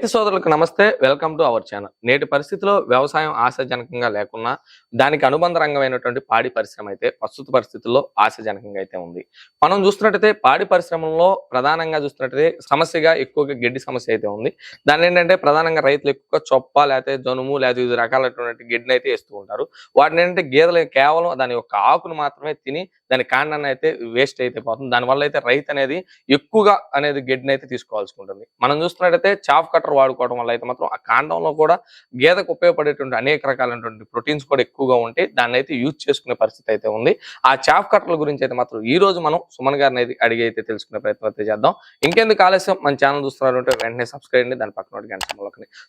రైతు సోదరులకు నమస్తే వెల్కమ్ టు అవర్ ఛానల్. నేటి పరిస్థితిలో వ్యవసాయం ఆశాజనకంగా లేకున్నా దానికి అనుబంధ రంగమైనటువంటి పాడి పరిశ్రమ అయితే ప్రస్తుత పరిస్థితుల్లో ఆశాజనకంగా అయితే ఉంది. మనం చూస్తున్నట్టయితే పాడి పరిశ్రమలో ప్రధానంగా చూస్తున్నట్టయితే సమస్యగా ఎక్కువగా గడ్డి సమస్య అయితే ఉంది. దాని ఏంటంటే ప్రధానంగా రైతులు ఎక్కువగా చొప్ప లేకపోతే జనుము లేదా వివిధ రకాలైనటువంటి గడ్డిని అయితే వేస్తూ ఉంటారు. వాటిని ఏంటంటే గేదెలు కేవలం దాని యొక్క ఆకును మాత్రమే తిని దాని కాండాన్ని అయితే వేస్ట్ అయితే పోతుంది. దానివల్ల అయితే రైతు అనేది ఎక్కువగా అనేది గడ్డిని అయితే తీసుకోవాల్సి ఉంటుంది. మనం చూస్తున్నట్టయితే చాఫ్ కట్టర్ వాడుకోవడం వల్ల అయితే మాత్రం ఆ కాండంలో కూడా గేదెకు ఉపయోగపడేటువంటి అనేక రకాలైనటువంటి ప్రోటీన్స్ కూడా ఎక్కువగా ఉంటే దాన్ని అయితే యూజ్ చేసుకునే పరిస్థితి అయితే ఉంది. ఆ చాఫ్ కట్టర్ల గురించి అయితే మాత్రం ఈ రోజు మనం సుమన్ గారిని అయితే అడిగి అయితే తెలుసుకునే ప్రయత్నం అయితే చేద్దాం. ఇంకెందుకు ఆలస్యం? మన ఛానల్ చూస్తున్నారంటే వెంటనే సబ్స్క్రైబ్ అండి దాని పక్కన గంట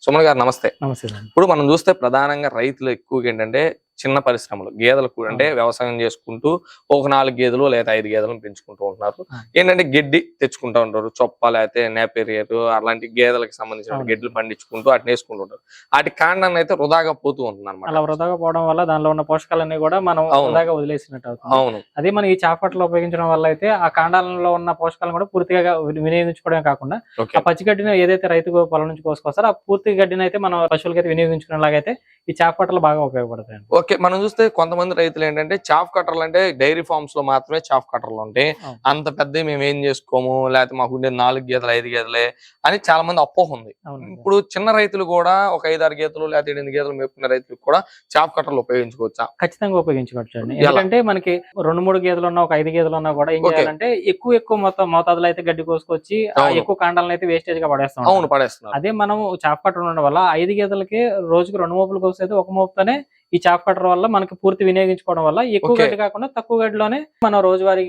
సుమన్ గారు నమస్తే. నమస్తే ఇప్పుడు మనం చూస్తే ప్రధానంగా రైతులు ఎక్కువగా ఏంటంటే చిన్న పరిశ్రమలు గేదెలు కూడా అంటే వ్యవసాయం చేసుకుంటూ ఒక నాలుగు గేదెలు లేదా ఐదు గేదెలను పెంచుకుంటూ ఉంటున్నారు. ఏంటంటే గడ్డి తెచ్చుకుంటూ ఉంటారు చొప్ప లేకపోతే నేపేరియర్ అలాంటి గేదెలకు సంబంధించిన. గడ్డలు పండించుకుంటూ వాటిని వేసుకుంటూ ఉంటారు. వాటి కాండాన్ని అయితే వృధాగా పోతూ ఉంటుంది అలా అనమాట వృధాగా పోవడం వల్ల దానిలో ఉన్న పోషకాలన్నీ కూడా మనం. వృధాగా వదిలేసినట్టు అవుతుంది. అవును. అదే మనం ఈ చాపట్లు ఉపయోగించడం వల్ల అయితే ఆ కాండాలలో ఉన్న పోషకాలను కూడా పూర్తిగా వినియోగించుకోవడమే కాకుండా ఆ పచ్చి గడ్డిని ఏదైతే రైతు పొలం నుంచి కోసుకొస్తారో ఆ పూర్తి గడ్డిని అయితే మనం పశువులకి అయితే వినియోగించుకునేలాగైతే ఈ చాపట్లు బాగా ఉపయోగపడతాయి ఓకే. మనం చూస్తే కొంతమంది రైతులు ఏంటంటే చాఫ్ కట్టర్లు అంటే డైరీ ఫార్మ్స్లో మాత్రమే చాఫ్ కట్టర్లు ఉంటాయి. అంత పెద్ద మేము ఏం చేసుకోము లేకపోతే మాకు ఉండే నాలుగు గీతలు ఐదు గీతలే అని చాలా మంది అపోహ ఉంది ఇప్పుడు చిన్న రైతులు కూడా ఒక ఐదు ఆరు గీతలు లేకపోతే ఎనిమిది గీతలు మేపుకునే రైతులు కూడా చాప్ కట్టర్లు ఉపయోగించుకోవచ్చా ఖచ్చితంగా ఉపయోగించుకోవచ్చు? ఎందుకంటే మనకి రెండు మూడు గేదెలు ఉన్నా ఒక ఐదు గేదెలు ఉన్నా కూడా ఏం ఓకే. చేయాలంటే ఎక్కువ ఎక్కువ మొత్తం మోతాదులో అయితే గడ్డి కోసుకొచ్చి. ఎక్కువ కాండాలను అయితే వేస్టేజ్గా పడేస్తాం అవును పడేస్తున్నారు అదే మనం చాప్ కట్టర్ ఉండడం వల్ల ఐదు గేదెలకి రోజుకి రెండు మోపులు కోసేది ఒక మోపుతోనే ఈ చాప్ కట్టర్ వల్ల మనకి పూర్తి వినియోగించుకోవడం వల్ల ఎక్కువ. గడ్డి కాకుండా తక్కువ గడ్డిలోనే మనం రోజువారీ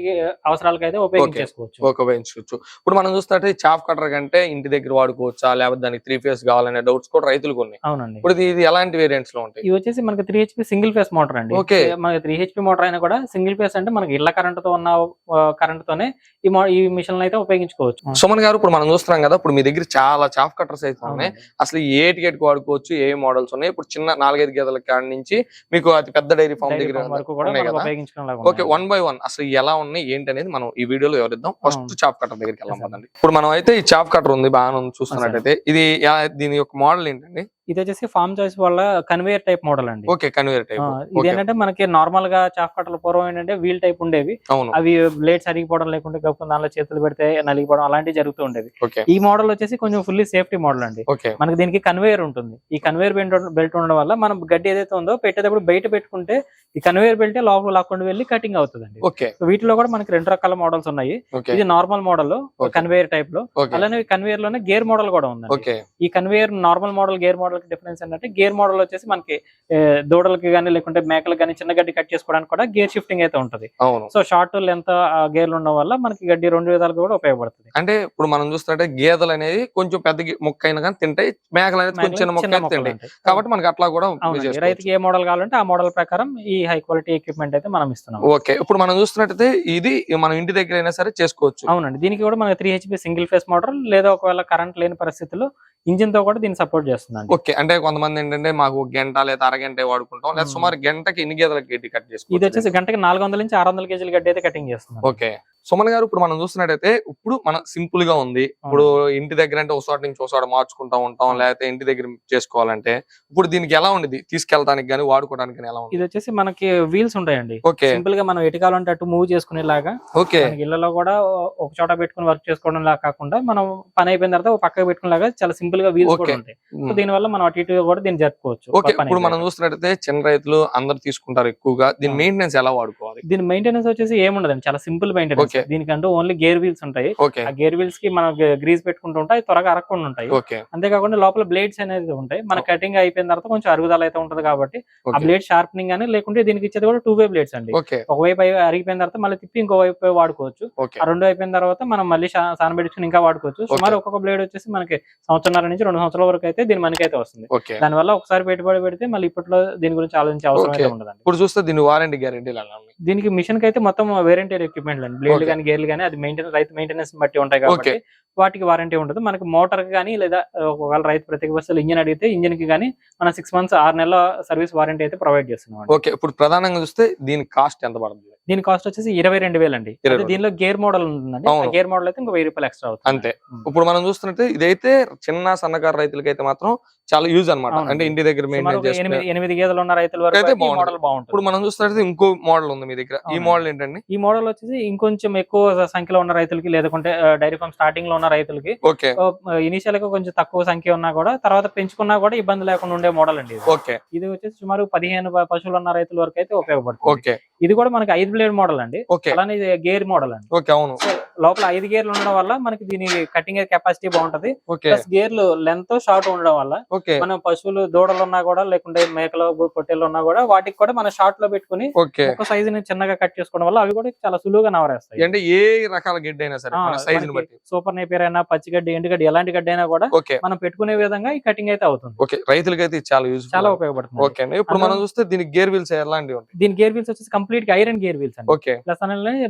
అవసరాలకు అయితే ఉపయోగించేసుకోవచ్చు ఉపయోగించుకోవచ్చు. ఇప్పుడు మనం చూస్తుంటే చాప్ కట్టర్ కంటే ఇంటి దగ్గర వాడుకోవచ్చా? లేకపోతే దానికి త్రీ ఫేస్ కావాలనే డౌట్స్ కూడా రైతులకు ఉన్నాయి. అవునండి. ఇప్పుడు ఇది- ఎలాంటి వేరియంట్స్లో ఉంటాయి? ఇవి వచ్చేసి మనకి three HP single phase motor అండి. ఓకే. మనకి త్రీ హెచ్పి మోటార్ అయినా కూడా సింగిల్ ఫేస్ అంటే మనకి ఇళ్ళ కరెంట్తో ఉన్న కరెంట్ తోనే ఈ ఈ మిషన్ అయితే ఉపయోగించుకోవచ్చు. సుమన్ గారు ఇప్పుడు మనం చూస్తున్నాం కదా ఇప్పుడు మీ దగ్గర చాలా చాప్ కట్టర్స్ అయితే ఉన్నాయి. అసలు ఏ టికెట్ వాడుకోవచ్చు? ఏ మోడల్స్ ఉన్నాయి? ఇప్పుడు చిన్న నాలుగైదు గేదెల కాడి నుంచి మీకు అతి పెద్ద డైరీ ఫామ్ దగ్గర ఓకే. One by one. అసలు ఎలా ఉన్నాయి ఏంటి అనేది మనం ఈ వీడియోలో వివరిద్దాం. ఫస్ట్. చాప్ కట్టర్ దగ్గరికి. పదండి. ఇప్పుడు మనం అయితే ఈ చాప్ కట్టర్ ఉంది బాగా చూస్తున్నట్టయితే. ఇది దీని యొక్క మోడల్ ఏంటండి? ఇది వచ్చేసి ఫార్మ్ చాయిస్ వల్ల కన్వేయర్ టైప్ మోడల్ అండి. Okay type. ఇది ఏంటంటే మనకి నార్మల్గా చాఫ్ కట్టల పూర్వం ఏంటంటే వీల్ టైప్ ఉండేవి. అవి బ్లేడ్స్ అరిగిపోవడం లేకుంటే గొప్ప దానిలో చేతులు పెడితే నలిగిపోవడం అలాంటివి జరుగుతూ ఉండేవి. ఈ మోడల్ వచ్చేసి కొంచెం ఫుల్లీ సేఫ్టీ మోడల్ అండి. మనకి దీనికి కన్వేయర్ ఉంటుంది. ఈ కన్వేయర్ బెల్ట్ బెల్ట్ ఉండడం వల్ల మనం గడ్డి ఏదైతే ఉందో పెట్టేటప్పుడు బయట పెట్టుకుంటే ఈ కన్వేయర్ బెల్ట్ లోపల లాక్కుండా వెళ్ళి కటింగ్ అవుతుందండి. వీటిలో కూడా మనకి రెండు రకాల మోడల్స్ ఉన్నాయి. ఇది నార్మల్ మోడల్. కన్వేయర్ టైప్లో అలానే కన్వేయర్లోనే గేర్ మోడల్ కూడా ఓకే. ఈ conveyor normal model gear model కి డిఫరెన్స్ ఏంటంటే గేర్ మోడల్ వచ్చేసి మనకి దూడలకి కానీ లేకుంటే మేకలకు కానీ చిన్న గడ్డి కట్ చేసుకోవడానికి కూడా గేర్ షిఫ్టింగ్ అయితే ఉంటది. సో షార్ట్ లెంత్ గేర్లు ఉండడం వల్ల మనకి గడ్డి రెండు విధాలుగా కూడా ఉపయోగపడుతుంది. అంటే ఇప్పుడు మనం చూస్తుంటే గేదెలు అనేది కొంచెం పెద్ద మొక్క అయినా కానీ తింటాయి మేకలు అనేది కొంచెం చిన్న మొక్క తింటాయి. కాబట్టి మనకి అట్లా కూడా. రైతుకి ఏ మోడల్ కావాలంటే ఆ మోడల్ ప్రకారం ఈ హై క్వాలిటీ ఎక్విప్మెంట్ అయితే మనం ఇస్తున్నాం. ఓకే. ఇప్పుడు మనం చూస్తున్నట్టయితే ఇది మనం ఇంటి దగ్గర అయినా సరే చేసుకోవచ్చు. అవునండి. దీనికి కూడా మనకి three HP single phase motor లేదా ఒకవేళ కరెంట్ లేని పరిస్థితుల్లో ఇంజిన్తో కూడా దీన్ని సపోర్ట్ చేస్తుందండి. ఓకే. అంటే కొంతమంది ఏంటంటే మాకు గంట లేదా అరగంట వాడుకుంటాం. లేదా. సుమారు గంటకి ఎన్ని గేదెలకు గడ్డి కట్ ఇది చేసుకోవచ్చు వచ్చేసి గంటకి నాలుగు వందల నుంచి ఆరు వందల కేజీల గడ్డి అయితే కటింగ్ చేస్తుంది ఓకే. సుమన్ గారు ఇప్పుడు మనం చూస్తున్నట్టయితే ఇప్పుడు మన సింపుల్గా ఉంది. ఇప్పుడు ఇంటి దగ్గర అంటే ఒక చోట నుంచి ఒక చోట మార్చుకుంటా ఉంటాం. లేకపోతే ఇంటి దగ్గర చేసుకోవాలంటే ఇప్పుడు దీనికి ఎలా ఉండేది? తీసుకెళ్ళడానికి కానీ వాడుకోవడానికి ఎలా ఉంది ఇది వచ్చేసి మనకి వీల్స్ ఉంటాయండి. ఓకే. సింపుల్గా మనం ఎటు కావాలంటే అటు మూవ్ చేసుకునేలాగా ఓకే. ఇళ్ళలో కూడా ఒక చోట పెట్టుకుని వర్క్ చేసుకోవడం లాగా కాకుండా మనం పని అయిపోయిన తర్వాత ఒక పక్కకు పెట్టుకునేలాగా చాలా సింపుల్గా వీల్స్ కూడా. ఉంటాయి. సో దీని వల్ల మనం అటు ఇటు కూడా దీన్ని జరుపుకోవచ్చు. ఓకే. ఇప్పుడు మనం. చూస్తున్నట్టయితే చిన్న రైతులు అందరు తీసుకుంటారు ఎక్కువగా. దీని. మెయింటెనెన్స్ ఎలా వాడుకోవాలి? దీని మెయింటెనెన్స్ వచ్చేసి ఏముండదండి. చాలా సింపుల్ మెయింటెనెన్స్. దీనికంటూ ఓన్లీ గేర్ వీల్స్ ఉంటాయి. ఆ గేర్ వీల్స్కి మనం గ్రీస్ పెట్టుకుంటూ ఉంటాయి అవి త్వరగా అరగకుండా ఉంటాయి. అంతేకాకుండా లోపల బ్లేడ్స్ అనేది ఉంటాయి. మన కటింగ్ అయిపోయిన తర్వాత కొంచెం అరుగుదల అయితే ఉంటది కాబట్టి ఆ బ్లేడ్ షార్పనింగ్ అని లేకుంటే దీనికి ఇచ్చేది కూడా టూ వే బ్లేడ్స్ అండి ఒకవైపు అరిగిపోయిన తర్వాత మళ్ళీ తిప్పి ఇంకో వైపు వాడుకోవచ్చు. ఆ రెండు అయిపోయిన తర్వాత మనం మళ్ళీ సాన పెట్టుకుని ఇంకా వాడుకోవచ్చు. సుమారు ఒక్కొక్క బ్లేడ్ వచ్చేసి మనకి సంవత్సరాల నుంచి రెండు సంవత్సరాల వరకు అయితే దీని మనకైతే వస్తుంది. దానివల్ల ఒకసారి పెట్టుబడి పెడితే మళ్ళీ ఇప్పట్లో దీని గురించి ఆలోచించే అవసరం అయితే. ఉండదండి. ఇప్పుడు చూస్తే దీని వారంటీ గ్యారెంటీ దీనికి మిషన్కి అయితే మొత్తం వేరెంటీ ఎక్విప్మెంట్ అండి. బ్లేడ్లు Okay. కానీ గేర్లు కానీ అది మెయింటెన్ రైతు మెయింటెనెన్స్ బట్టి ఉంటాయి కాబట్టి వాటికి వారంటీ ఉంటుంది మనకి మోటార్ కానీ లేదా ఒకవేళ రైతు ప్రత్యేక బస్సులు ఇంజిన్ అడిగితే ఇంజిన్కి కానీ మన సిక్స్ మంత్స్ ఆరు నెలల సర్వీస్ వారంటీ అయితే ప్రొవైడ్ చేస్తున్నాం. ఓకే ఇప్పుడు ప్రధానంగా చూస్తే దీని కాస్ట్ ఎంత పడుతుంది దీని కాస్ట్ వచ్చేసి ఇరవై రెండు వేలు అండి. దీనిలో గేర్ మోడల్ ఉంటుందండి. గేర్ మోడల్ అయితే ఇంకో వెయ్యి రూపాయలు ఎక్స్ట్రా అవుతుంది. అంతే. ఇప్పుడు మనం చూస్తున్నట్టు ఇదైతే చిన్న సన్నకారు రైతులకైతే మాత్రం చాలా యూజ్ అన్నమాట. అవునండి. అంటే ఇంటి దగ్గర ఎనిమిది గేదెలు ఉన్న రైతుల వరకు అయితే అయితే. మోడల్ బాగుంటుంది. ఇప్పుడు మనం చూస్తున్నట్టు ఇంకో మోడల్ ఉంది మీ దగ్గర. ఈ. మోడల్ ఏంటండి? ఈ మోడల్ వచ్చేసి ఇంకొంచెం ఎక్కువ సంఖ్యలో ఉన్న రైతులకి లేదంటే డైరీ ఫార్మ్ స్టార్టింగ్లో ఉన్న రైతులకి ఓకే. ఇనిషియల్గా కొంచెం తక్కువ సంఖ్య ఉన్నా కూడా తర్వాత పెంచుకున్నా కూడా ఇబ్బంది లేకుండా ఉండే మోడల్ అండి ఇది. ఓకే. ఇది వచ్చేసి సుమారు పదిహేను పశువులు ఉన్న రైతుల వరకు అయితే ఉపయోగపడుతుంది. ఓకే. ఇది కూడా మనకి ఐదు బ్లేడ్ మోడల్ అండి. అలానే గేర్ మోడల్ అండి. ఓకే అవును. లోపల ఐదు గేర్లు ఉండడం వల్ల మనకి దీని కటింగ్ కెపాసిటీ బాగుంటది. ప్లస్ గేర్లు లెంత్ షార్ట్ ఉండడం వల్ల మనం పశువులు దూడలు ఉన్నా కూడా లేకుంటే మేకలు పొట్టేలు ఉన్నా కూడా వాటికి కూడా మన షార్ట్లో పెట్టుకుని ఒక సైజు ని చిన్నగా కట్ చేసుకోవడం వల్ల అవి కూడా చాలా సులువుగా నవరేస్తాయి. అంటే ఏ రకాల గిడ్డ అయినా సరే సైజ్ సూపర్ నేపియర్ అయినా పచ్చిగడ్డి ఎండుగడ్డి ఎలాంటి గడ్డి అయినా కూడా మనం పెట్టుకునే విధంగా ఈ కటింగ్ అయితే అవుతుంది. ఓకే. రైతులకైతే ఇది చాలా యూజ్ చాలా ఉపయోగపడుతుంది. ఓకే అండి. ఇప్పుడు మనం చూస్తే దీనికి గేర్ వీల్స్ ఎలాంటివి దీని గేర్ వీల్స్ వచ్చేసి కంప్లీట్గా ఐరన్ గేర్ వీల్స్ అండి. ప్లస్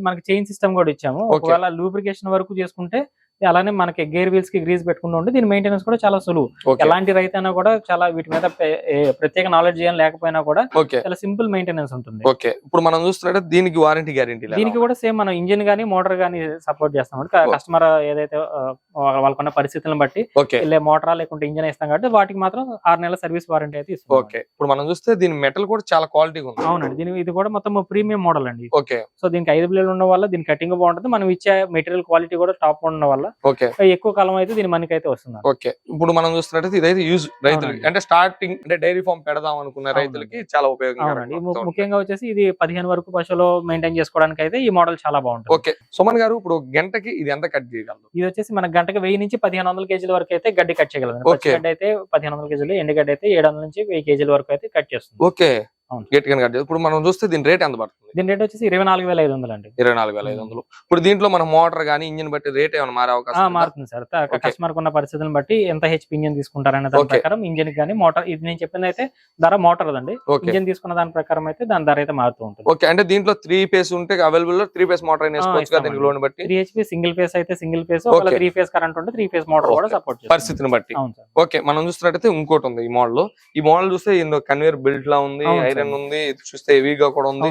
మనకి చైన్ సిస్టమ్ కూడా ఇచ్చాము. ఒకవేళ లూబ్రికేషన్ వరకు చేసుకుంటే అలానే మనకి గేర్ వీల్స్కి గ్రీస్ పెట్టుకుంటూ ఉంటే దీని మెయింటెనెన్స్ కూడా చాలా సులువు. ఎలాంటి రైతు అయినా కూడా చాలా వీటి మీద ప్రత్యేక నాలెడ్జ్ ఏం లేకపోయినా కూడా చాలా సింపుల్ మెయింటెనెన్స్ ఉంటుంది. ఓకే. ఇప్పుడు మనం చూస్తున్నట్టు దీనికి వారంటీ గ్యారంటీ దీనికి కూడా సేమ్ మనం ఇంజిన్ గానీ మోటార్ గానీ సపోర్ట్ చేస్తాం. కస్టమర్ ఏదైతే వాళ్ళకున్న పరిస్థితులను బట్టి వెళ్ళే మోటార్ లేకుంటే ఇంజిన్ ఇస్తాం కాబట్టి వాటికి మాత్రం ఆరు నెలల సర్వీస్ వారంటీ అయితే ఇస్తాం ఓకే. ఇప్పుడు మనం చూస్తే దీని మెటల్ కూడా చాలా క్వాలిటీగా ఉంది. అవునండి. దీని ఇది కూడా మొత్తం ప్రీమియం మోడల్ అండి. ఓకే. సో దీనికి ఐదు బిల్లు ఉండడం వల్ల దీని కటింగ్ బాగుంటుంది. మనం ఇచ్చే మెటీరియల్ క్వాలిటీ కూడా టాప్ ఉండడం వల్ల ఎక్కువ కాలం అయితే దీని మనకి అయితే వస్తుంది ఓకే. ఇప్పుడు మనం చూస్తున్నట్టు ఇదైతే యూజ్ రైతులకి. అంటే స్టార్టింగ్ అంటే డైరీ ఫార్మ్ పెడదాం అనుకున్న. రైతులకి చాలా ఉపయోగం ముఖ్యంగా వచ్చేసి ఇది పదిహేను వరకు పశువులు మెయింటైన్ చేసుకోవడానికి అయితే ఈ మోడల్ చాలా బాగుంటుంది. ఓకే. సుమన్ గారు ఇప్పుడు గంటకి ఇది ఎంత కట్ చేయగలదు ఇది వచ్చేసి మన గంటకి వెయ్యి నుంచి పదిహేను వందల కేజీల వరకు అయితే గడ్డి కట్ చేయగలదు. గడ్డి అయితే పదిహేను వందల కేజీలు ఎండుగడ్డి అయితే ఏడు వందల నుంచి వెయ్యి కేజీల వరకు అయితే కట్ చేస్తుంది. ఓకే. అవును. గట్టిగా కట్ ఇప్పుడు మనం చూస్తే దీని రేట్ ఎంత పడుతుంది? దీని రేట్ వచ్చేసి ఇరవై నాలుగు వేల ఐదు వందలు అండి ఇరవై నాలుగు వేల ఐదు వందలు. ఇప్పుడు దీంట్లో మన మోటార్ గానీ ఇంజిన్ బట్టి రేట్ ఏమైనా మారే అవకాశం? మారుతుంది సార్. కస్టమర్ ఉన్న పరిస్థితులను బట్టి ఎంత హెచ్పి ఇంజిన్ తీసుకుంటారనే దాని. ప్రకారం ఇంజిన్ కానీ మోటార్ ఇది నేను చెప్పింది అయితే ధర మోటార్ అండి ఇంజిన్ తీసుకున్న దాని ప్రకారం అయితే దాని ధర అయితే మారుతూ ఉంటుంది. ఓకే. అంటే దీంట్లో త్రీ పేస్ ఉంటే అవైలబుల్లో త్రీ పేస్ మోటార్ వేసుకోవచ్చు కదా. దీనికి లోన్ బట్టి? త్రీ హెచ్పి సింగిల్ ఫేస్ అయితే single phase. Three phase current ఉంటే త్రీ ఫేస్ మోటార్ కూడా. సపోర్ట్ పరిస్థితిని బట్టి. ఓకే. మనం చూస్తున్నట్టయితే ఇంకోటి ఉంది ఈ మోడల్ ఈ మోడల్ చూస్తే ఇందులో కన్వేర్ బిల్ట్ లా ఉంది ఐరన్ సార్. ఉంది చూస్తే హెవీగా కూడా ఉంది?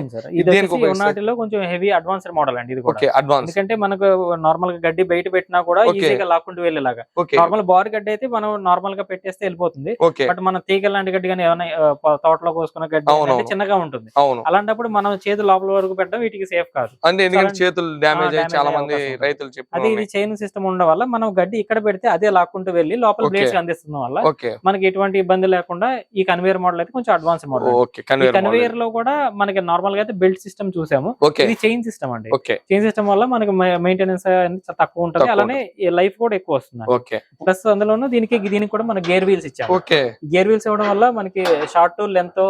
ఉన్నటిలో కొంచెం హెవీ అడ్వాన్స్డ్ మోడల్ అండి ఇది కూడా. అడ్వాన్స్ ఎందుకంటే మనకు నార్మల్గా గడ్డి బయట పెట్టినా కూడా. ఈజీగా లాక్కుంటూ వెళ్ళేలాగా. నార్మల్ బార్ గడ్డి అయితే మనం నార్మల్గా పెట్టేస్తే వెళ్ళిపోతుంది. బట్ మన తీగ లాంటి గడ్డి కానీ ఏమైనా తోటలో కోసుకున్న గడ్డి. చిన్నగా ఉంటుంది. అలాంటప్పుడు మనం చేతి లోపల వరకు పెట్టడం వీటికి సేఫ్ కాదు. అంటే ఎందుకంటే చేతులు డ్యామేజ్ అయ్యి చాలా మంది. రైతులు అది ఇది చైన్ సిస్టమ్ ఉండడం వల్ల మనం గడ్డి ఇక్కడ పెడితే అదే లాక్కుంటూ వెళ్ళి లోపల. బ్లేడ్స్ అందిస్తుంది వల్ల మనకి ఎటువంటి ఇబ్బంది లేకుండా ఈ కన్వేయర్ మోడల్ అయితే కొంచెం అడ్వాన్స్ మోడల్ ఓకే. కన్వేర్ కన్వేయర్లో కూడా మనకి నార్మల్గా అయితే బెల్ట్ సిస్టమ్ చూసాము. ఇది చైన్ సిస్టమ్ అండి. చైన్ సిస్టమ్ వల్ల మనకి మెయింటెనెన్స్ అనేది తక్కువ ఉంటుంది. అలానే లైఫ్ కూడా ఎక్కువ వస్తుంది ప్లస్ అందులోనూ దీనికి దీనికి కూడా మన గేర్ వీల్స్ ఇచ్చాము గేర్ వీల్స్ ఇవ్వడం వల్ల మనకి షార్ట్ లెంత్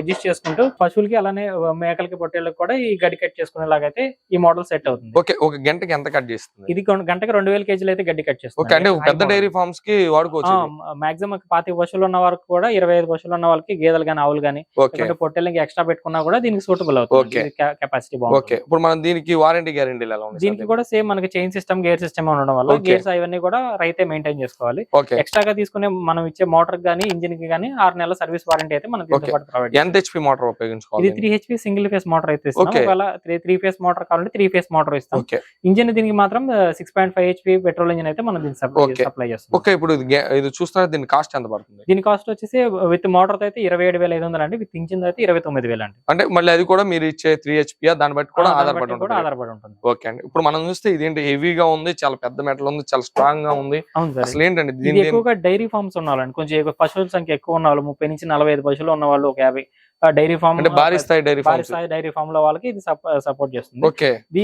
అడ్జస్ట్ చేసుకుంటూ పశువులకి అలానే మేకలకి పొట్టేళ్ళకి కూడా ఈ గడ్డి కట్ చేసుకునేలాగైతే ఈ మోడల్ సెట్ అవుతుంది. ఓకే. ఒక గంటకి ఎంత కట్ చేస్తుంది? ఇది గంటకి రెండు వేల కేజీలు అయితే గడ్డి కట్ అంటే పెద్ద డైరీ ఫార్మ్స్కి వాడుకోవచ్చు. మాక్సిమం పాతి పశువులు ఉన్న వరకు కూడా ఇరవై ఐదు పశువులు ఉన్న వాళ్ళకి గేదెలు కానీ ఆవులు కానీ లేకుంటే పొట్టేళ్ళకి ఎక్స్ట్రా పెట్టుకున్నా కూడా దీనికి సూటబుల్ అవుతుంది. Capacity okay. బాగుంటుంది ఇప్పుడు మనం దీనికి వారంటీ గ్యారంటీ దీనికి కూడా సేమ్ మనకి చైన్ సిస్టమ్ గేర్ సిస్టమ్ ఉండడం వల్ల. గేర్స్ అవన్నీ కూడా రైతే మెయింటైన్ చేసుకోవాలి. ఓకే. ఎక్స్ట్రాగా తీసుకునే మనం ఇచ్చే మోటార్ గానీ ఇంజిన్కి గానీ ఆరు నెలల సర్వీస్ వారంటీ అయితే మనం ప్రొవైడ్ ఎంత హెచ్పి మోటార్ ఇది ఉపయోగించుకోవాలి three HP single phase motor అయితే ఇస్తాం. ఒకవేళ త్రీ ఫేస్ మోటార్ కావాలంటే త్రీ ఫేస్ మోటార్ ఇస్తాం. ఇంజిన్ దీనికి మాత్రం six point five HP petrol engine అయితే మనం దీనికి Okay. సప్లై చేస్తాం ఓకే ఇప్పుడు ఇది గే- ఇది చూస్తున్నారు దీని కాస్ట్ ఎంత పడుతుంది? దీని కాస్ట్ వచ్చేసి విత్ మోటార్ అయితే ఇరవై ఏడు వేల ఐదు వందలు అండి. విత్ ఇంజిన్ అయితే ఇరవై తొమ్మిది వేలు అండి. అంటే మళ్ళీ అది కూడా మీరు ఇచ్చే త్రీ హెచ్పి దాన్ని బట్టి కూడా ఆధారపడి ఉంటుంది. ఆధారపడి ఉంటుంది. ఓకే అండి. ఇప్పుడు మనం చూస్తే ఇదేంటి హెవీగా ఉంది చాలా పెద్ద మెటల్ ఉంది చాలా స్ట్రాంగ్గా ఉంది. అసలు ఏంటండి ఎక్కువగా డైరీ ఫార్మ్స్ ఉన్న వాళ్ళండి కొంచెం పశువుల సంఖ్య ఎక్కువ ఉన్న వాళ్ళు ముప్పై నుంచి నలభై ఐదు పశువులు ఉన్న వాళ్ళు ఒక యాభై డైరీ ఫార్మ్ అంటే భారీ స్థాయి డైరీ భారీ స్థాయి డైరీ ఫార్మ్లో వాళ్ళకి ఇది సపోర్ట్ చేస్తుంది.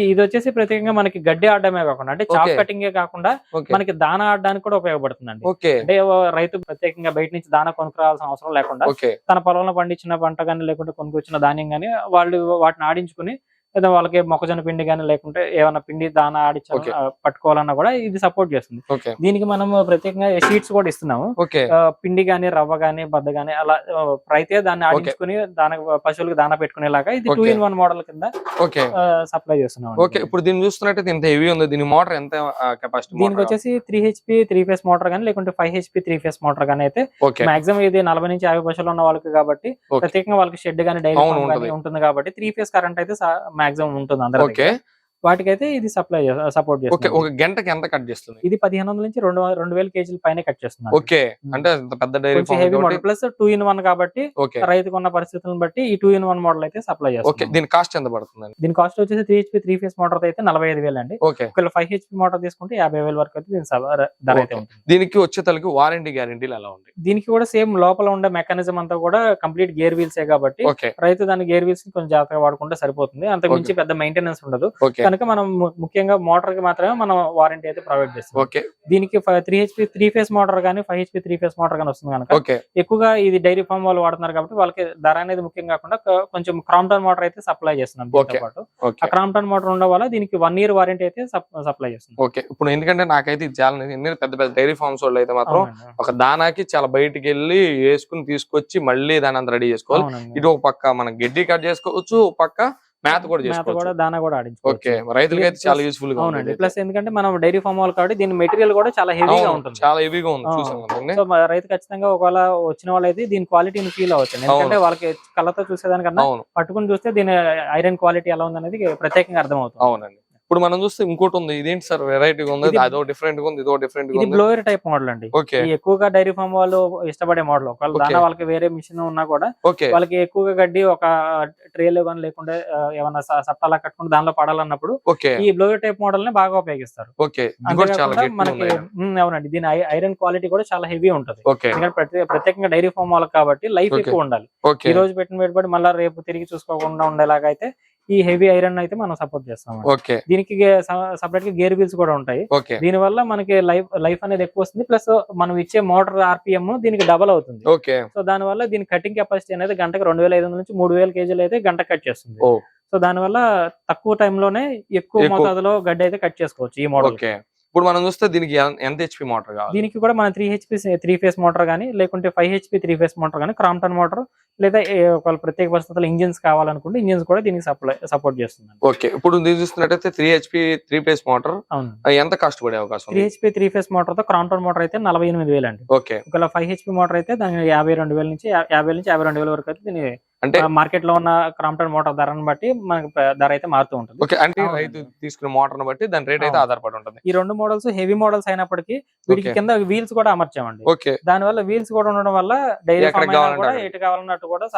ఇది- వచ్చేసి ప్రత్యేకంగా మనకి గడ్డి ఆడడమే కాకుండా అంటే చాప్. కటింగ్ కాకుండా మనకి దాన ఆడడానికి కూడా ఉపయోగపడుతుందండి. అంటే రైతు ప్రత్యేకంగా బయట నుంచి దాన కొనుక్కురావాల్సిన అవసరం లేకుండా తన పొలంలో పండించిన పంట కానీ లేకుంటే కొనుక్కొచ్చిన ధాన్యం కానీ వాళ్ళు వాటిని ఆడించుకుని లేదా వాళ్ళకి మొక్కజొన్న పిండి కానీ లేకుంటే ఏమైనా పిండి దాన ఆడించ Okay. ఆ, పట్టుకోవాలన్నా కూడా ఇది సపోర్ట్ చేస్తుంది. దీనికి మనం ప్రత్యేకంగా షీట్స్ కూడా ఇస్తున్నాము. పిండి గానీ రవ్వ గానీ బద్ద గానీ అలా రైతే దాన్ని ఆడించుకుని దాని పశువులకు దాన పెట్టుకునేలాగా ఇది టూ. ఇన్ వన్ మోడల్ కింద సప్లై చేస్తున్నాం ఓకే. ఇప్పుడు దీన్ని చూస్తున్నట్టయితే ఇంత హెవీ ఉంది. దీని మోటార్ ఎంత కెపాసిటీ దీనికి వచ్చేసి three HP three phase motor గానీ లేకుంటే five HP three phase motor గానీ అయితే మాక్సిమం ఇది నలభై నుంచి యాభై పశువులు ఉన్న వాళ్ళకి కాబట్టి. ప్రత్యేకంగా వాళ్ళకి షెడ్ గానీ డైరీ. ఉంటుంది. కాబట్టి త్రీ ఫేస్ కరెంట్ అయితే మాక్సిమం ఉంటుంది అందరి ఓకే. వాటికైతే ఇది సప్లై సపోర్ట్ చేస్తుంది. ఒక గంటకి ఎంత కట్ చేస్తుంది? ఇది పదిహేను వందల నుంచి రెండు రెండు వేల కేజీల పైన కట్ చేస్తుంది ఓకే అంటే పెద్ద dairy heavy model plus two in one కాబట్టి రైతుకు ఉన్న పరిస్థితులను బట్టి ఈ టూ ఇన్ వన్ మోడల్ అయితే సప్లై చేస్తుంది. దీని కాస్ట్ ఎంత పడుతుందండి? దీని కాస్ట్ వచ్చేసి three HP three phase motor అయితే నలభై ఐదు వేలు అండి. ఒకవేళ ఫైవ్ హెచ్పి మోటార్ తీసుకుంటే యాభై వేల వరకు అయితే దీని ధర అయితే. ఉంటుంది. దీనికి వచ్చేతలకి వారంటీ గ్యారంటీలు ఎలా ఉంటాయి? దీనికి కూడా సేమ్ లోపల ఉండే మెకానిజం అంతా కూడా కంప్లీట్ గేర్ వీల్స్ కాబట్టి ఓకే. రైతు దాని గేర్ వీల్స్ కొంచెం జాగ్రత్తగా వాడుకుంటే సరిపోతుంది. అంతకు మించి పెద్ద మెయింటెనెన్స్ ఉండదు. కనుక మనం ముఖ్యంగా మోటార్కి మాత్రమే మనం వారంటీ అయితే ప్రొవైడ్ చేస్తాం. ఓకే. దీనికి three HP three phase motor కానీ five HP three phase motor కానీ వస్తుంది కనుక. ఓకే. ఎక్కువగా ఇది డైరీ ఫామ్ వాళ్ళు వాడుతున్నారు కాబట్టి వాళ్ళకి ధర అనేది ముఖ్యం కాకుండా కొంచెం క్రాంప్టన్ మోటార్ అయితే సప్లై చేస్తున్నాం దీంతో. పాటు. ఆ క్రాంప్టన్ మోటార్ ఉండడం వల్ల దీనికి వన్ ఇయర్ వారంటీ అయితే సప్లై చేస్తుంది ఓకే. ఇప్పుడు ఎందుకంటే నాకైతే ఇది చాలా ఎందుకంటే పెద్ద పెద్ద డైరీ ఫార్మ్స్ వాళ్ళు అయితే మాత్రం. ఒక దానాకి చాలా బయటికి వెళ్ళి వేసుకుని తీసుకొచ్చి మళ్ళీ దాని అంతా రెడీ చేసుకోవాలి. ఇటు ఒక పక్క మనం గడ్డి కట్ చేసుకోవచ్చు ఒక పక్క మేత కూడా మేత కూడా దానా కూడా ఓకే రైతులకి అయితే చాలా యూస్ఫుల్గా అవునండి. ప్లస్ ఎందుకంటే మనం డైరీ ఫామ్ వాళ్ళు కాబట్టి దీని మెటీరియల్ కూడా చాలా హెవీగా ఉంటుంది. చాలా హెవీగా ఉంది. సో రైతు ఖచ్చితంగా ఒకవేళ వచ్చిన వాళ్ళైతే దీని క్వాలిటీని ఫీల్ అవచ్చు ఎందుకంటే వాళ్ళకి కళ్ళతో చూసేదానికన్నా పట్టుకుని చూస్తే దీని ఐరన్ క్వాలిటీ ఎలా ఉందనేది ప్రత్యేకంగా అర్థమవుతుంది. అవునండి. ఇప్పుడు మనం చూస్తే ఇంకోటి ఉంది ఇదేంటి సార్ వెరైటీగా ఉంది? అదో డిఫరెంట్గా ఉంది ఇదో డిఫరెంట్గా ఉంది. బ్లోయర్ టైప్ మోడల్ అండి. ఎక్కువగా డైరీ ఫామ్ వాళ్ళు ఇష్టపడే మోడల్ ఒకవేళ. దానా వాళ్ళకి వేరే మిషన్ ఉన్నా కూడా వాళ్ళకి ఎక్కువగా గడ్డి ఒక ట్రేలు కానీ లేకుంటే ఆ, ఏమన్నా స- సప్తాలా కట్టుకుని దానిలో పడాలన్నప్పుడు ఈ బ్లోయర్ టైప్ మోడల్ని బాగా ఉపయోగిస్తారు. మనకి అవునండి. దీని ఐరన్ క్వాలిటీ కూడా చాలా హెవీ ఉంటుంది. ప్రత్యేకంగా డైరీ ఫామ్ వాళ్ళకి కాబట్టి లైఫ్. ఎక్కువ ఉండాలి. ఈ రోజు పెట్టిన పెట్టుబడి మళ్ళీ రేపు తిరిగి చూసుకోకుండా ఉండేలాగా అయితే ఈ హెవీ ఐరన్ అయితే మనం సపోర్ట్ చేస్తాం ఓకే. దీనికి సపరేట్గా గేర్ వీల్స్ కూడా ఉంటాయి. దీని వల్ల మనకి లైఫ్ లైఫ్ అనేది ఎక్కువ వస్తుంది. ప్లస్ మనం ఇచ్చే మోటార్ ఆర్పిఎం దీనికి డబల్ అవుతుంది. ఓకే. సో దాని వల్ల దీని కటింగ్ కెపాసిటీ అనేది గంటకు రెండు వేల ఐదు వందల నుంచి మూడు వేల కేజీలు అయితే గంట కట్ చేస్తుంది. సో దాని వల్ల తక్కువ టైంలోనే ఎక్కువ ఎక్కువ- మోతాదులో గడ్డి అయితే కట్ చేసుకోవచ్చు ఈ మోడల్ ఇప్పుడు మనం చూస్తే దీనికి ఎంత హెచ్పి మోటార్ కావాలి? దీనికి కూడా మన three HP three phase motor కానీ లేకుంటే five HP three phase motor కానీ క్రాంప్టన్ మోటార్ లేదా ఒకవేళ ప్రత్యేక పరిస్థితుల్లో ఇంజిన్స్ కావాలనుకుంటే ఇంజిన్స్ కూడా దీనికి సప్లై సపోర్ట్ చేస్తుంది ఓకే ఇప్పుడు దీన్ని చూస్తున్నట్టయితే three HP three phase motor అవును ఎంత కాస్ట్ పడే అవకాశం త్రీ హెచ్పి త్రీ ఫేస్ మోటార్తో క్రాంప్టన్ మోటార్ అయితే నలభై ఎనిమిది వేలు అండి. ఓకే ఒకవేళ ఫైవ్ హెచ్పి మోటార్ అయితే దాని యాభై రెండు వేల నుంచి యాభై నుంచి యాభై రెండు వేల వరకు అయితే దీని అంటే మార్కెట్లో ఉన్న క్రాంప్టన్ మోటార్ ధరను బట్టి మనకి ధర అయితే మారుతూ ఉంటుంది ఓకే అంటే. రైతు తీసుకునే మోటార్ బట్టి దాని రేట్ అయితే. ఆధారపడి ఉంటుంది ఈ రెండు మోడల్స్ హెవీ మోడల్స్ అయినప్పటికీ వీటికి. కింద వీల్స్ కూడా అమర్చామండి ఓకే దాని వల్ల వీల్స్ కూడా ఉండడం వల్ల డైరీ ఎక్కడికి ఫామ్ కావాలంటే కూడా. ఎటు కావాలన్నట్టు కూడా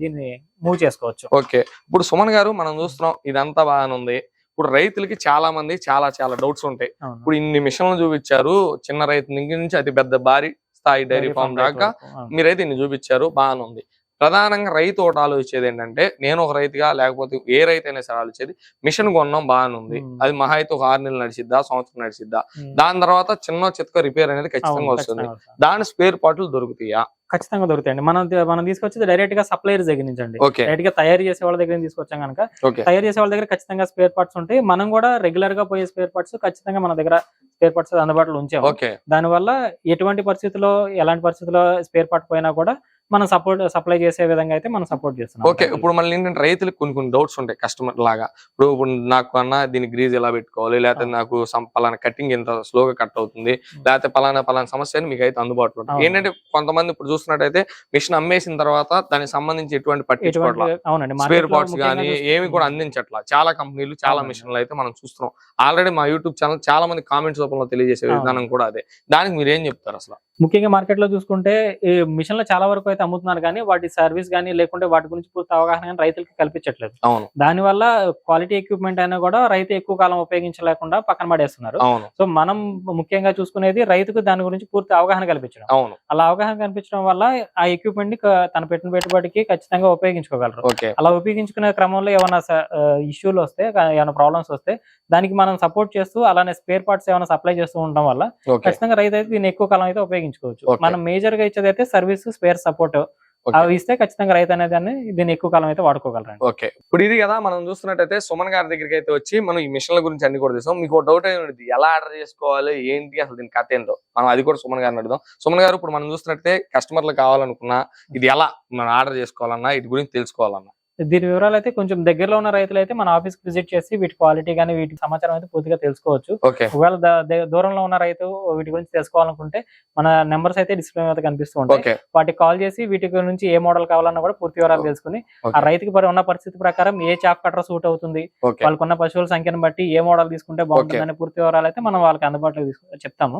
దీన్ని మూవ్ చేసుకోవచ్చు ఓకే ఇప్పుడు సుమన్ గారు మనం చూస్తున్నాం ఇదంతా బాగానే ఉంది ఇప్పుడు రైతులకి చాలా మంది చాలా చాలా డౌట్స్ ఉంటాయి. ఇప్పుడు ఇన్ని మిషన్లు చూపించారు చిన్న రైతు నుంచి అతి పెద్ద భారీ స్థాయి డైరీ ఫామ్ దాకా. మీరైతే ఇన్ని చూపించారు బాగానే ఉంది ప్రధానంగా రైతు ఒకటి ఆలోచించేది ఏంటంటే నేను ఒక రైతుగా లేకపోతే ఏ రైతు అయినా సరే ఆలోచించేది మిషన్ కొన్నాం బాగానే ఉంది. అది మహా అయితే ఒక ఆరు నెలలు నడిచిద్దా సంవత్సరం నడిచిద్దా. దాని తర్వాత చిన్న చిత్క రిపేర్ అనేది ఖచ్చితంగా వస్తుంది. దాని స్పేర్ పార్ట్లు దొరుకుతాయా? ఖచ్చితంగా దొరుకుతాయండి. మనం మనం తీసుకొచ్చేది డైరెక్ట్గా సప్లైయర్స్ దగ్గర నుంచి అండి. డైరెక్ట్గా తయారు చేసే వాళ్ళ దగ్గర తీసుకొచ్చాం కనుక తయారు చేసే వాళ్ళ దగ్గర ఖచ్చితంగా స్పేర్ పార్ట్స్ ఉంటాయి. మనం కూడా రెగ్యులర్గా పోయే స్పేర్ పార్ట్స్ ఖచ్చితంగా మన దగ్గర స్పేర్ పార్ట్స్ అందుబాటులో ఉంచాము. ఓకే. దానివల్ల ఎటువంటి పరిస్థితుల్లో ఎలాంటి పరిస్థితుల్లో స్పేర్ పార్ట్ పోయినా కూడా మనం సపోర్ట్ సప్లై చేసే విధంగా అయితే మనం సపోర్ట్ చేస్తున్నాం. ఓకే ఇప్పుడు మళ్ళీ ఏంటంటే రైతులకు కొన్ని కొన్ని డౌట్స్ ఉంటాయి కస్టమర్ లాగా. ఇప్పుడు ఇప్పుడు నాకు అన్న దీని గ్రీజ్ ఎలా పెట్టుకోవాలి లేకపోతే. నాకు పలానా కటింగ్ ఎంత స్లోగా కట్ అవుతుంది లేకపోతే పలానా పలానా సమస్య అని మీకు అయితే అందుబాటులో ఉంటుంది. ఏంటంటే కొంతమంది ఇప్పుడు చూస్తున్నట్టయితే మిషన్ అమ్మేసిన తర్వాత దానికి సంబంధించి ఎటువంటి ఎటువంటి పట్టించుకోవట్లా అవునండి స్పేర్ మార్కెట్లో పార్ట్స్ కానీ ఏమి కూడా అందించట్లా. చాలా కంపెనీలు చాలా. మిషన్లు అయితే మనం చూస్తున్నాం. ఆల్రెడీ మా యూట్యూబ్ ఛానల్ చాలా మంది కామెంట్స్ రూపంలో తెలియజేసే. విధానం కూడా అదే. దానికి మీరు ఏం చెప్తారు అసలు? ముఖ్యంగా మార్కెట్లో చూసుకుంటే ఈ మిషన్లు చాలా వరకు అయితే అమ్ముతున్నారు కానీ వాటి సర్వీస్ కానీ లేకుంటే వాటి గురించి పూర్తి అవగాహన కానీ రైతులకి కల్పించట్లేదు. అవును. దానివల్ల క్వాలిటీ ఎక్విప్మెంట్ అయినా కూడా రైతు ఎక్కువ కాలం ఉపయోగించలేకుండా పక్కన పడేస్తున్నారు. అవును. సో మనం ముఖ్యంగా చూసుకునేది రైతుకు దాని గురించి పూర్తి అవగాహన కల్పించడం. అవును. అలా అవగాహన కల్పించడం వల్ల ఆ ఎక్విప్మెంట్ని తన పెట్టిన పెట్టుబడికి ఖచ్చితంగా ఉపయోగించుకోగలరు. అలా ఉపయోగించుకునే క్రమంలో ఏమైనా ఇష్యూలు వస్తే ఏమైనా ప్రాబ్లమ్స్ వస్తే దానికి మనం సపోర్ట్ చేస్తూ అలానే స్పేర్ పార్ట్స్ ఏమైనా సప్లై చేస్తూ ఉండడం వల్ల ఖచ్చితంగా రైతు అయితే దీన్ని ఎక్కువ కాలం అయితే ఉపయోగించుకోవచ్చు. మనం మేజర్గా ఇచ్చేది అయితే సర్వీస్ స్పేర్ సపోర్ట్. అవి ఇస్తే ఖచ్చితంగా రైతు అనేది దాన్ని దీన్ని ఎక్కువ కాలం అయితే వాడుకోగలరండి. ఓకే. ఇప్పుడు ఇది కదా మనం చూస్తున్నట్టయితే సుమన్ గారి దగ్గరికి అయితే వచ్చి మనం ఈ మిషన్ల గురించి అన్ని కూడా చూసాం మీకు డౌట్ అయి ఉండేది ఎలా ఆర్డర్ చేసుకోవాలి? ఏంటి అసలు దీని కథ ఏంటో? మనం అది కూడా సుమన్ గారిని అడుగుదాం. సుమన్ గారు ఇప్పుడు మనం చూస్తున్నట్టయితే కస్టమర్లు కావాలనుకున్నా ఇది ఎలా మనం ఆర్డర్ చేసుకోవాలన్నా వీటి గురించి తెలుసుకోవాలన్నా దీని వివరాలు అయితే కొంచెం దగ్గరలో ఉన్న రైతులు అయితే మన ఆఫీస్కి విజిట్ చేసి వీటి క్వాలిటీ కానీ వీటి సమాచారం అయితే పూర్తిగా తెలుసుకోవచ్చు. ఒకవేళ దూరంలో ఉన్న రైతు వీటి గురించి తెలుసుకోవాలనుకుంటే మన నెంబర్స్ అయితే డిస్ప్లే మీద కనిపిస్తూ ఉంటాయి. వాటికి కాల్ చేసి వీటి గురించి ఏ మోడల్ కావాలన్నా కూడా పూర్తి వివరాలు తెలుసుకుని ఆ రైతుకి ఉన్న పరిస్థితి ప్రకారం ఏ చాప్ కట్టర్ సూట్ అవుతుంది ఓకే. వాళ్ళకున్న పశువుల సంఖ్యను బట్టి ఏ మోడల్ తీసుకుంటే బాగుంటుందని పూర్తి వివరాలు అయితే మనం వాళ్ళకి అందుబాటులో చెప్తాము.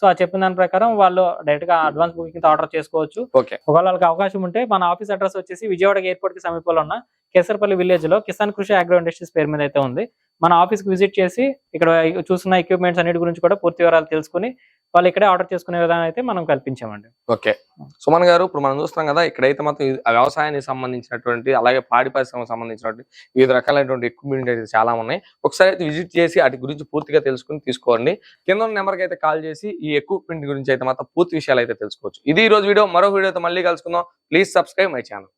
సో ఆ చెప్పిన దాని ప్రకారం వాళ్ళు డైరెక్ట్గా అడ్వాన్స్ బుకింగ్ ఆర్డర్ చేసుకోవచ్చు. ఒకవేళ వాళ్ళకి అవకాశం ఉంటే మన ఆఫీస్ అడ్రస్ వచ్చేసి విజయవాడ ఎయిర్పోర్ట్కి సమీపంలో ఉన్న కేసరపల్లి విలేజ్లో కిసాన్ కృషి అగ్రో ఇండస్ట్రీస్ పేరు మీద అయితే ఉంది. మన ఆఫీస్కి విజిట్ చేసి ఇక్కడ చూస్తున్న ఎక్విప్మెంట్స్ అన్నిటి గురించి కూడా పూర్తి వివరాలు తెలుసుకుని వాళ్ళు ఇక్కడే ఆర్డర్ చేసుకునే విధానం అయితే మనం కల్పించామండి. ఓకే. సుమన్ గారు ఇప్పుడు మనం చూస్తున్నాం కదా ఇక్కడైతే మాత్రం వ్యవసాయానికి సంబంధించినటువంటి అలాగే పాడి పరిశ్రమకు సంబంధించినటువంటి వివిధ రకాలైనటువంటి ఎక్విప్మెంట్ అయితే చాలా ఉన్నాయి. ఒకసారి అయితే విజిట్ చేసి వాటి గురించి పూర్తిగా తెలుసుకుని తీసుకోండి. కింద ఉన్న నెంబర్కి అయితే కాల్ చేసి ఈ ఎక్విప్మెంట్ గురించి అయితే మాత్రం పూర్తి విషయాలు అయితే తెలుసుకోవచ్చు. ఇది ఈ రోజు వీడియో. మరో వీడియోతో మళ్ళీ కలుసుకుందాం. Please subscribe my channel